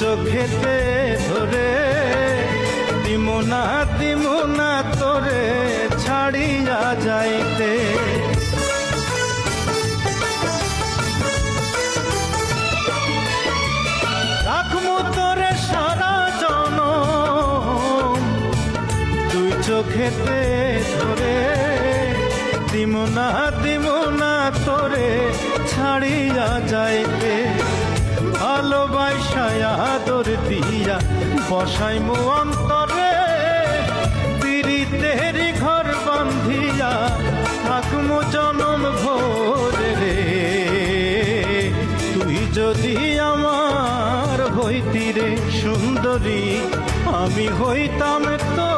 চোখেতে ধরে, দিমুনা দিমুনা তোরে ছাড়িয়া যাইতে। রাখমু তোরে সারা জন তুই চোখেতে ধরে, দিমুনা দিমুনা তোরে ছাড়িয়া যাইতে। ভালোবাসায় আদর দিয়া বসাই মু অন্তরে পিরিতের ঘর বান্ধিয়া থাকমু জনম ভোরে রে। তুই যদি আমার হইতি রে সুন্দরী, আমি হইতাম তো